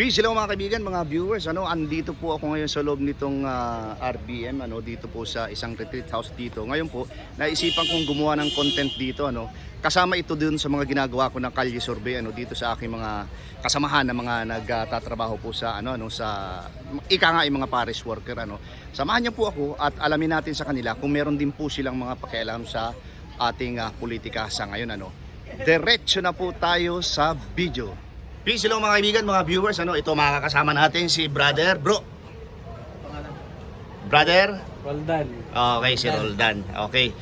Peace, hello mga kaibigan, mga viewers. Ano, andito po ako ngayon sa loob nitong ah, RBM, ano, dito po sa isang retreat house dito. Ngayon po, naisipan kong gumawa ng content dito, ano. Kasama ito dun sa mga ginagawa ko ng kalye survey, ano, dito sa aking mga kasamahan na mga nagtatrabaho po sa ano, ano, sa ika nga yung mga parish worker, ano. Samahan niyo po ako at alamin natin sa kanila kung meron din po silang mga pakialam sa ating ah, politika sa ngayon, ano. Diretso na po tayo sa video. Peace hello mga kaibigan, mga viewers. Ano, ito makakasama natin si Brother Bro. Brother? Roldan. Okay, si Roldan. Okay.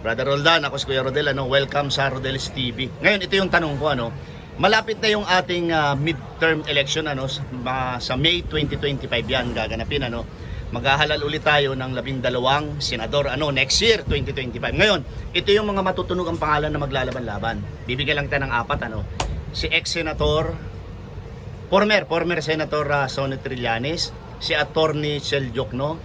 Brother Roldan, ako si Kuya Rodel. Ano, welcome sa Rodel's TV. Ngayon, ito yung tanong ko. Ano, malapit na yung ating ah, midterm election ano, sa, sa May 2025 yan gaganapin. Ano, maghahalal ulit tayo ng labing dalawang senador ano, next year, 2025. Ngayon, ito yung mga matutunog ang pangalan na maglalaban-laban. Bibigyan lang tayo ng apat. Ano, si ex-senator former former senator uh, Sonny Trillanes, si attorney Chel Jokno,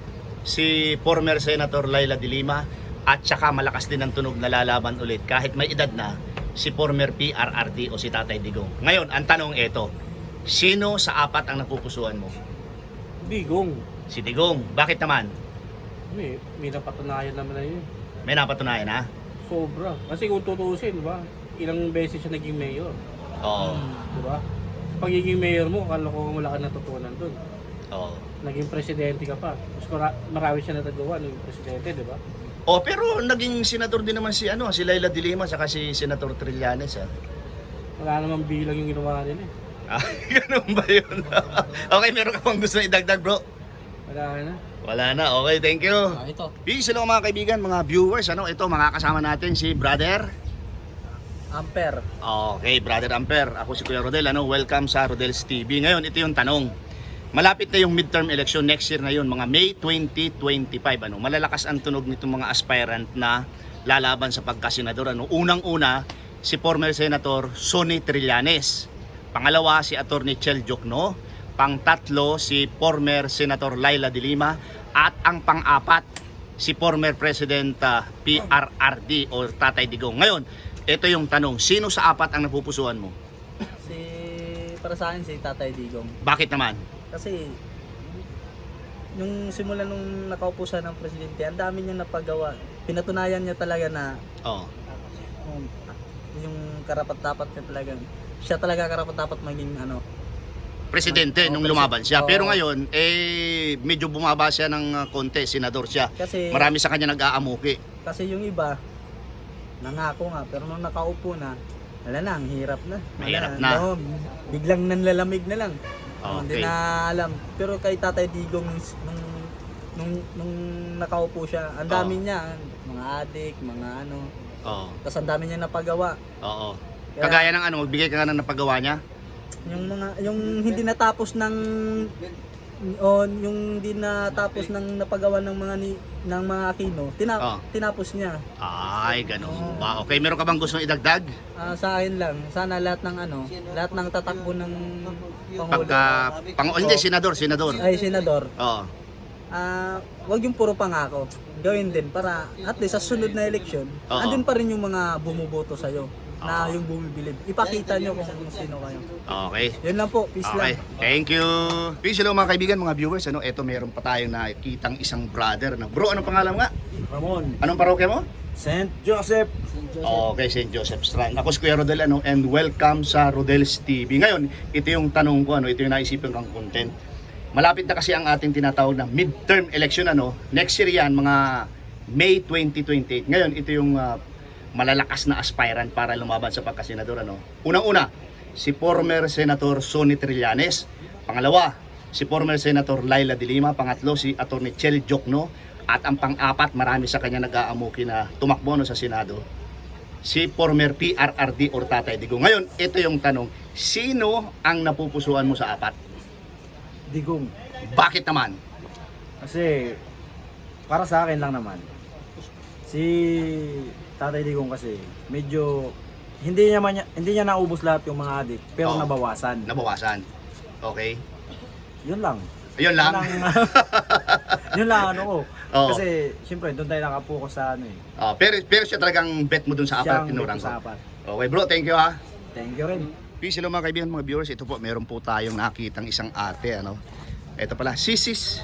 si former senator Laila de Lima at saka malakas din ang tunog na lalaban ulit kahit may edad na si former PRRD o si Tatay Digong. Ngayon, ang tanong ito, sino sa apat ang napupusuan mo? Bigong. Si Digong. Bakit naman? May, may napatunayan naman na yun. May napatunayan ha? Sobra. Kasi kung tutuusin, di ba? Ilang beses siya naging mayor. Oo. Di ba? Pagiging mayor mo, akala ko wala ka natutunan dun. Oo. Naging presidente ka pa. Mas mara- marami siya natagawa naging presidente, di ba? Oh, pero naging senador din naman si ano, si Laila de Lima saka si Senator Trillanes ha. Wala namang bilang yung ginawa nila eh. Ah, ganun ba yun? okay, meron ka pang gusto idagdag bro? Wala na. Wala na. Okay, thank you. Ah, ito. Peace hello mga kaibigan, mga viewers. Ano, ito makakasama natin si Brother. Ampere. Okay, Brother Amper. Ako si Kuya Rodel. Ano, welcome sa Rodel's TV. Ngayon, ito yung tanong. Malapit na yung midterm election next year na yun, mga May 2025. Ano, malalakas ang tunog nitong mga aspirant na lalaban sa pagkasenador. Ano, unang-una, si former Senator Sonny Trillanes. Pangalawa, si Attorney Chel Jokno. Pangtatlo, si former Senator Laila de Lima. At ang pang-apat, si former President ah, PRRD o Tatay Digong. Ngayon, ito yung tanong, sino sa apat ang napupusuan mo? Si para sa akin si Tatay Digong. Bakit naman? Kasi yung simula nung nakaupo siya ng presidente, ang dami niyang napagawa. Pinatunayan niya talaga na Oh. um, yung karapat dapat niya talaga siya talaga karapat dapat maging ano. Presidente Oo, nung lumaban siya. oo. Pero ngayon, eh, medyo bumaba siya ng uh, konti, senador siya. Kasi Marami sa kanya nag-aamuki. kasi yung iba nangako nga pero nung nakaupo na wala na, ang hirap na. Wala Mahirap na. Oo, biglang nanlalamig na lang. Hindi Okay. na alam. Pero kay Tatay Digong nung nung nung, nakaupo siya, ang dami Oo. niya, mga adik, mga ano. Oo. Tapos ang dami niya napagawa. Oo. Kaya- Kagaya ng ano, magbigay ka nga ng napagawa niya? Yung mga yung hindi natapos ng o yung hindi natapos ng napagawa ng mga ni, ng mga Aquino, tina, Oo. tinapos niya. Ay, ganun ba? Okay, meron ka bang gustong idagdag? Ah, sa akin lang, sana lahat ng ano, lahat ng tatakbo ng Pangulo, Pagka, pang, oh, hindi, senador, senador. ay senador, Oo. ah, wag yung puro pangako. Gawin din para at least sa sunod na eleksyon, Oo. andun pa rin yung mga bumuboto sa na yung bumibilib. Ipakita nyo kung sino kayo. Okay. Yun lang po, peace Okay, lang. thank you. Peace hello mga kaibigan, mga viewers. Ano, eto meron pa tayong nakikitang isang brother na. Bro, anong pangalan mo nga? Ramon. Anong parokya mo? St. Joseph. Okay, St. Joseph Strand. Ako si Kuya Rodel ano, and welcome sa Rodel's TV. Ngayon, ito yung tanong ko, ano, ito yung naisipan kong content. Malapit na kasi ang ating tinatawag na midterm election. Ano, next year yan, mga May 2028. Ngayon, ito yung ah, malalakas na aspirant para lumaban sa pagkasenador. Ano. Unang-una, si former Senator Sonny Trillanes. Pangalawa, si former Senator Laila de Lima. Pangatlo, si Atty. Chel Jokno. At ang pang-apat, marami sa kanya nag-aamuki na tumakbo no, sa Senado si former PRRD or Tatay Digong. Ngayon, ito yung tanong, sino ang napupusuan mo sa apat? Digong. Bakit naman? Kasi para sa akin lang naman. Si Tatay Digong kasi medyo hindi niya man, hindi niya naubos lahat yung mga adik pero Oo. nabawasan. Nabawasan. Okay? Yun lang. Ayun lang. Yun lang, yun lang ano ko. Oo. Kasi siyempre doon tayo nakapokus sa ano eh. Ah, pero, pero siya talagang bet mo dun sa apat, ang tinurang sa ko. apat. Okay bro, thank you ha. Thank you rin. Peace, hello mga kaibigan, mga viewers. Ito po, meron po tayong nakitang isang ate, ano. Ito pala, Sisis.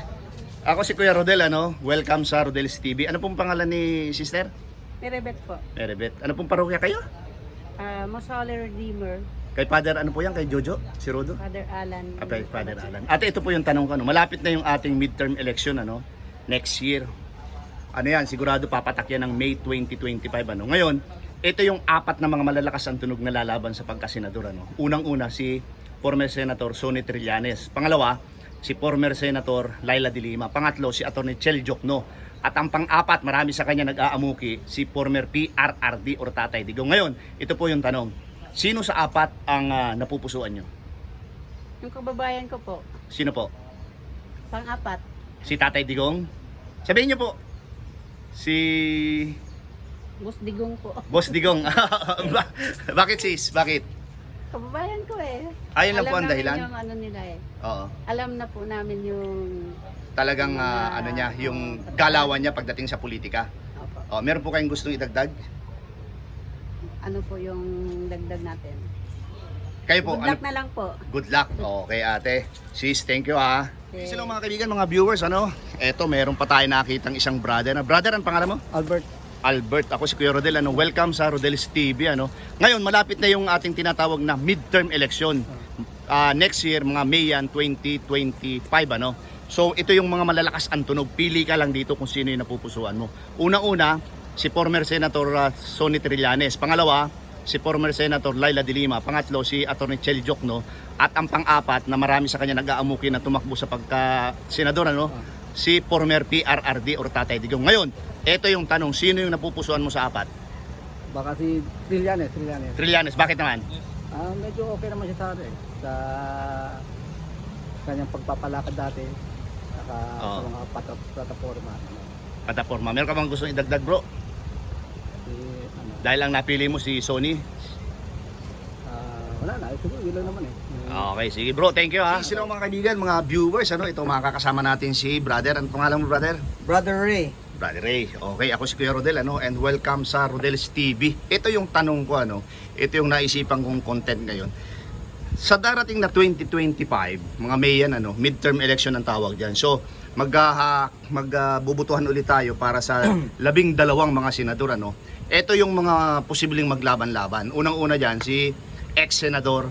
Ako si Kuya Rodel, ano. Welcome sa Rodel's TV. Ano pong pangalan ni sister? Merebet po. Merebet. Ano pong parokya kayo? Uh, Masole Redeemer, Kay Father, ano po yan? Kay Jojo? Si Rodo? Father Alan. Ah, kay Father Alan. Ate, ito po yung tanong ko, ano. Malapit na yung ating midterm election, ano. Next year. Ano yan, sigurado papatak yan ng May 2025, ano. Ngayon, ito yung apat na mga malalakas ang tunog na lalaban sa pagkasenador, ano. Unang-una, si former Senator Sonny Trillanes. Pangalawa, si former Senator Laila de Lima. Pangatlo, si Atty. Chel Jokno. At ang pang-apat, marami sa kanya nag-aamuki, si former PRRD or Tatay Digong. Ngayon, ito po yung tanong. Sino sa apat ang ah, napupusuan nyo? Yung kababayan ko po, Sino po? pang-apat, Si Tatay Digong? Sabihin niyo po. Si Bus Digong po. Boss Digong. Ba- Bakit sis? Bakit? Kababayan ko eh. Ayun lang Alam po ang namin dahilan? yung ano nila eh. Oo. Alam na po namin yung Talagang ah, Mga- ano niya, yung galawan niya pagdating sa politika. opo, Oh, meron po kayong gustong idagdag? ano po yung dagdag natin. Kayo po, Good ano luck na lang po. Good luck. Okay, ate. Sis, thank you ha. Okay. Hello mga kaibigan, mga viewers, ano? Eto, meron pa tayo nakitang isang brother. Na brother, ang pangalan mo? Albert, Albert. Ako si Kuya Rodel. Ano, welcome sa Rodel's TV. Ano. Ngayon, malapit na yung ating tinatawag na midterm election. Ah, next year, mga May yan, 2025. Ano. So, ito yung mga malalakas ang tunog. Pili ka lang dito kung sino yung napupusuan mo. Unang-una, si former Senator ah, Sonny Trillanes. Pangalawa, si former Senator Laila de Lima. Pangatlo, si Atty. Chel Jokno. At ang pang-apat na marami sa kanya nag-aamuki na tumakbo sa pagka-senador, ano, si former PRRD or Tatay Digong. Ngayon, ito yung tanong, sino yung napupusuan mo sa apat? baka si Trillanes, Trillanes. Trillanes, bakit naman? Ah, medyo okay naman siya sa ano eh, sa kanyang pagpapalakad dati Oo. sa mga plat- plataforma ano, Plataforma. Meron ka bang gustong idagdag bro? si, ano, Dahil ang napili mo si Sony. ah, wala na, siguro yun lang naman eh. Okay, sige bro, thank you ha. Sino mga kaibigan, mga viewers, ano, ito makakasama natin si brother. Ano pangalan mo brother? Brother Ray, Brother Ray. Okay, ako si Kuya Rodel ano and welcome sa Rodel's TV. Ito yung tanong ko ano, ito yung naisipan kong content ngayon. Sa darating na 2025, mga May yan ano, midterm election ang tawag diyan. So, mag uh, magbubutuhan ulit tayo para sa labing dalawang mga senador ano. Ito yung mga posibleng maglaban-laban. Unang-una diyan si ex-senador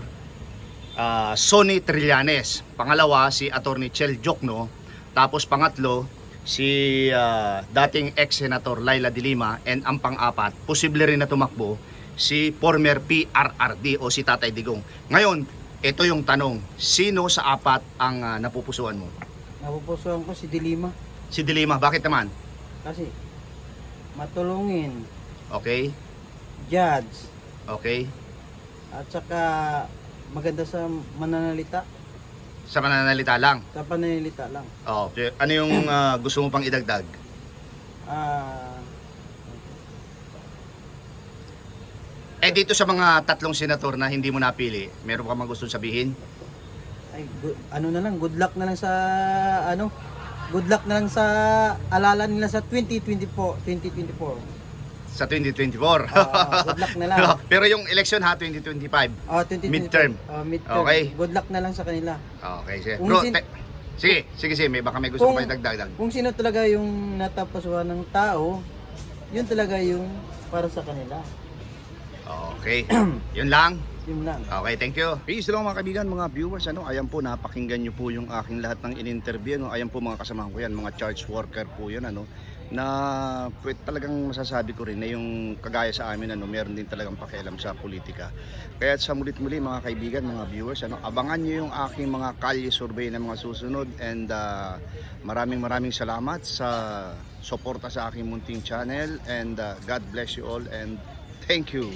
ah, Sonny Trillanes. Pangalawa si Attorney Chel Jokno. Tapos pangatlo si ah, dating ex-senator Laila de Lima and ang pang-apat, posible rin na tumakbo si former PRRD o si Tatay Digong. Ngayon, ito yung tanong, sino sa apat ang ah, napupusuan mo? Napupusuan ko si Dilima Si De Lima, bakit naman? kasi matulungin, Okay? judge, Okay? at saka maganda sa mananalita, Sa mananalita lang. sa pananalita lang. Oh, okay. ano yung ah, gusto mo pang idagdag? Ah, Eh dito sa mga tatlong senator na hindi mo napili, meron ka mang gusto sabihin? ay, good, ano na lang, good luck na lang sa, ano, good luck na lang sa alala nila sa 2024, 2024. Sa 2024. Ah, good luck na lang. Pero yung election ha, 2025. Ah, 2024. Midterm. Ah, midterm. Okay. Good luck na lang sa kanila. Okay, sige. Kung Bro, sin- te- sige, sige, sige, may baka may gusto Kung- pa idagdag. Kung sino talaga yung natapasuhan ng tao, yun talaga yung para sa kanila. Okay. Yun lang. Yun lang. Okay, thank you. Peace lang mga kaibigan, mga viewers. Ano, ayan po, napakinggan nyo po yung aking lahat ng in-interview. No? Ayan po mga kasamahan ko yan, mga charge worker po yun. Ano? Na talagang masasabi ko rin na yung kagaya sa amin, ano, meron din talagang pakialam sa politika. Kaya sa mulit muli mga kaibigan, mga viewers, ano, abangan nyo yung aking mga kalye survey na mga susunod. And ah, maraming maraming salamat sa suporta sa aking munting channel. And ah, God bless you all and thank you.